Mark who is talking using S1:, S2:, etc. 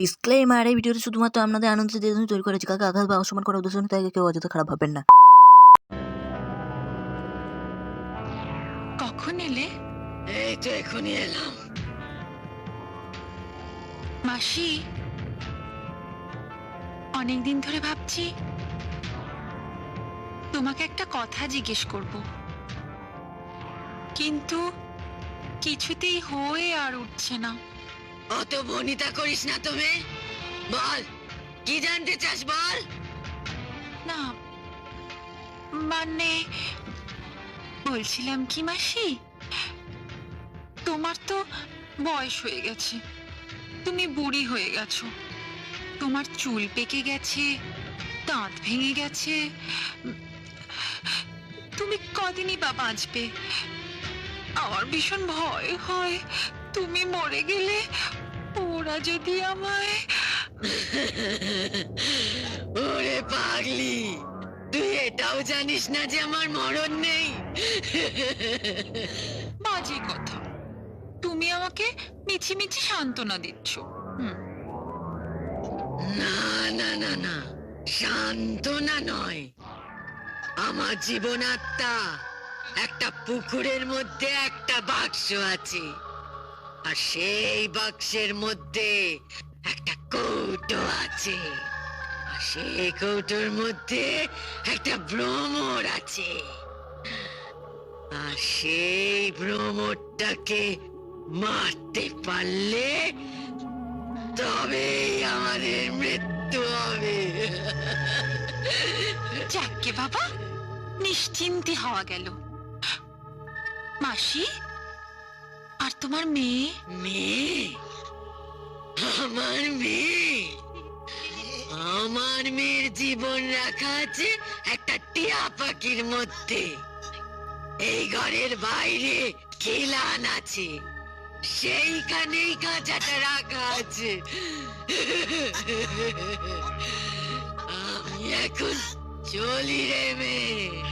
S1: Disclaimer এই ভিডিওটি শুধুমাত্র আপনাদের আনন্দ দিয়ে জন্য তৈরি করেছি। কাকে আঘাত বা অসম্মান করার উদ্দেশ্য তাই কেউ অযথা খারাপ ভাববেন না।
S2: কখন এলে?
S3: এই তো এখনই এলাম।
S2: মাসি অনেকদিন ধরে ভাবছি তোমাকে একটা কথা জিজ্ঞেস করব। কিন্তু কিছুতেই হয়ে আর উঠছে না।
S3: অত বনিতা করিস না তুমি। বল, কি জানতে চাস বল?
S2: না মানে বলছিলাম কি মাসি? তোমার তো বয়স হয়ে গেছে, তুমি বুড়ি হয়ে গেছো। তোমার চুল পেকে গেছে, দাঁত ভেঙে গেছে। তুমি কদিনই বা বাঁচবে? আমার ভীষণ ভয় হয়, তুমি মরে গেলে ওরা যদি আমায়
S3: ওরে পাগলি তুই এটাও জানিস না যে আমার মরণ নেই?
S2: বাজে কথা। তুমি আমাকে মিছি মিছি সান্ত্বনা দিচ্ছ।
S3: না না না না সান্ত্বনা নয়। আমার জীবন আত্মা একটা পুকুরের মধ্যে একটা বাক্স আছে। আর সেই বাক্সের মধ্যে একটা কৌটো আছে। আর সেই কৌটোর মধ্যে একটা ভ্রমর আছে। আর সেই ভ্রমরটাকে মারতে পারলে তবেই আমাদের মৃত্যু হবে।
S2: যাকে বাবা, নিশ্চিন্তে হওয়া গেল। মাসি আর তোমার মেয়ে?
S3: মেয়ে? আমার মেয়ে? আমার মেয়ের জীবন রাখা আছে একটা টিয়া পাখির মধ্যে। এই ঘরের বাইরে খিলান আছে। সেইখানেই কাঁচাটা রাখা আছে। আমি এখন চলি রে মেয়ে।